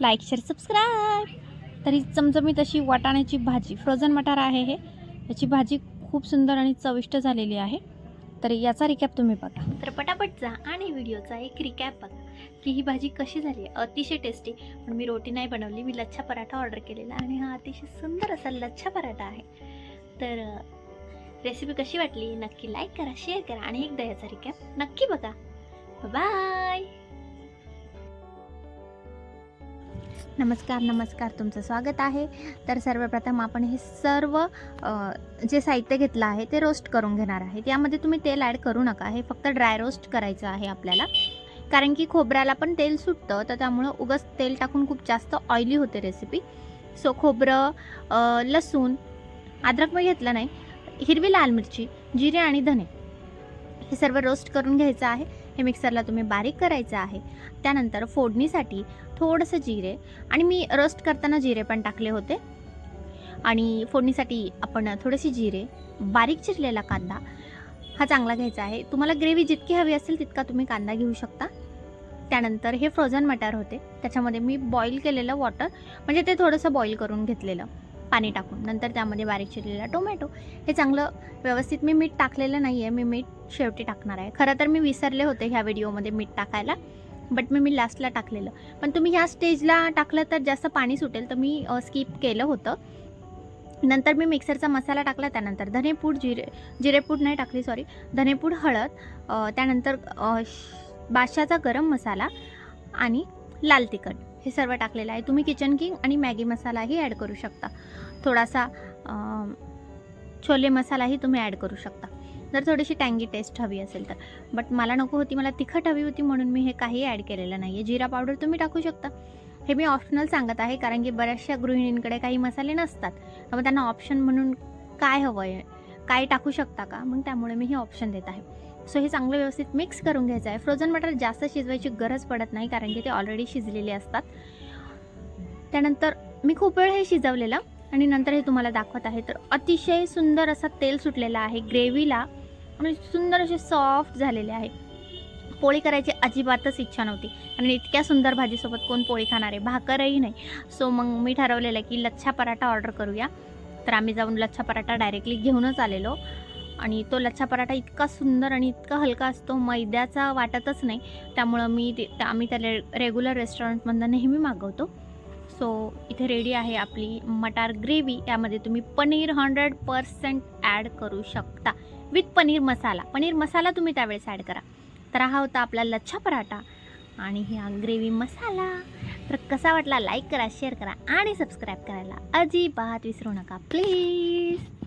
Like share subscribe. तरी चमचमीत अशी वाटाण्याची भाजी फ्रोझन मटार आहे हे. याची भाजी खूप सुंदर आणि चविष्ट झालेली आहे. तर याचा रिकॅप तुम्ही बघा. तर पटापट जा आणि व्हिडिओचा एक रिकॅप बघा की ही भाजी कशी झाली. आहे अतिशय टेस्टी पण मी रोटी नाही बनवली मी लच्छा पराठा ऑर्डर केलेला आणि हा अतिशय सुंदर असा लच्छा पराठा आहे. तर रेसिपी कशी वाटली? नक्की लाईक करा शेअर करा आणि एकदा याचा रिकॅप नक्की बघा. बाय नमस्कार नमस्कार. तुमचं स्वागत आहे. तर सर्वप्रथम आपण हे सर्व जे साहित्य घेतलं आहे ते रोस्ट करून घेणार आहे. त्यामध्ये तुम्ही तेल ॲड करू नका. हे फक्त ड्राय रोस्ट करायचं आहे आपल्याला. कारण की खोबऱ्याला पण तेल सुटतं तर त्यामुळं उगस तेल टाकून खूप जास्त ऑइली होते रेसिपी सो खोबरं लसूण अद्रक मी घेतलं नाही. हिरवी लाल मिरची जिरे आणि धने. हे सर्व रोस्ट करून घ्यायचं आहे. हे मिक्सरला तुम्ही बारीक करायचं आहे. त्यानंतर फोडणीसाठी थोडंसं जिरे आणि मी रस्ट करताना जिरे पण टाकले होते. आणि फोडणीसाठी आपण थोडेसे जिरे बारीक चिरलेला कांदा हा चांगला घ्यायचा आहे. तुम्हाला ग्रेव्ही जितकी हवी असेल तितका तुम्ही कांदा घेऊ शकता. त्यानंतर हे फ्रोझन मटार होते. त्याच्यामध्ये मी बॉईल केलेलं वॉटर म्हणजे ते थोडंसं बॉईल करून घेतलेलं. पाणी टाकून. नंतर त्यामध्ये बारीक चिरलेला टोमॅटो. हे चांगलं व्यवस्थित मी मीठ टाकलेलं नाही आहे मी मीठ शेवटी टाकणार आहे. खरं तर मी विसरले होते ह्या व्हिडिओमध्ये मीठ टाकायला बट मी मी लास्टला टाकलेलं. पण तुम्ही ह्या स्टेजला टाकलं तर जास्त पाणी सुटेल तर मी स्किप केलं होतं. नंतर मी मिक्सरचा मसाला टाकला त्यानंतर धनेपूड जिरे जिरेपूड नाही टाकली सॉरी धनेपूड हळद त्यानंतर श- बादशाचा गरम मसाला आणि लाल तिखट. हे सर्व टाकलेलं आहे. तुम्ही किचन किंग आणि मॅगी मसालाही ॲड करू शकता. थोडासा छोले मसालाही तुम्ही ॲड करू शकता. जर थोडीशी टँगी टेस्ट हवी असेल तर. बट मला नको होती मला तिखट हवी होती म्हणून मी हे काही ॲड केलेलं नाही आहे जिरा पावडर तुम्ही टाकू शकता. हे मी ऑप्शनल सांगत आहे कारण की बऱ्याचशा गृहिणींकडे काही मसाले नसतात. मग त्यांना ऑप्शन म्हणून काय हवं आहे काय टाकू शकता का? मग त्यामुळे मी हे ऑप्शन देत आहे. सो हे चांगलं व्यवस्थित मिक्स करून घ्यायचं आहे. फ्रोझन मटर जास्त शिजवायची गरज पडत नाही कारण की ते ऑलरेडी शिजलेले असतात. त्यानंतर मी खूप वेळ हे शिजवलेलं आणि नंतर हे तुम्हाला दाखवत आहे. तर अतिशय सुंदर असा तेल सुटलेला आहे ग्रेव्हीला आणि सुंदर असे सॉफ्ट झालेले आहे. पोळी करायची अजिबातच इच्छा नव्हती. आणि इतक्या सुंदर भाजीसोबत कोण पोळी खाणार आहे? भाकरही नाही. सो मग मी ठरवलेलं की लच्छा पराठा ऑर्डर करूया. तर आम्ही जाऊन लच्छा पराठा डायरेक्टली घेऊनच आलेलो. आणि तो लच्छा पराठा इतका सुंदर आणि इतका हलका असतो मैद्याचा वाटतच नाही. त्यामुळं मी ते आम्ही त्या रेग्युलर रेस्टॉरंटमधनं नेहमी मागवतो. सो इथे रेडी आहे आपली मटार ग्रेव्ही यामध्ये तुम्ही पनीर हंड्रेड पर्सेंट ॲड करू शकता. विथ पनीर मसाला. पनीर मसाला तुम्ही त्यावेळेस ॲड करा. तर हा होता आपला लच्छा पराठा. आणि ह्या ग्रेव्ही मसाला. तर कसा वाटला लाईक करा शेअर करा आणि सबस्क्राईब करायला अजिबात विसरू नका. प्लीज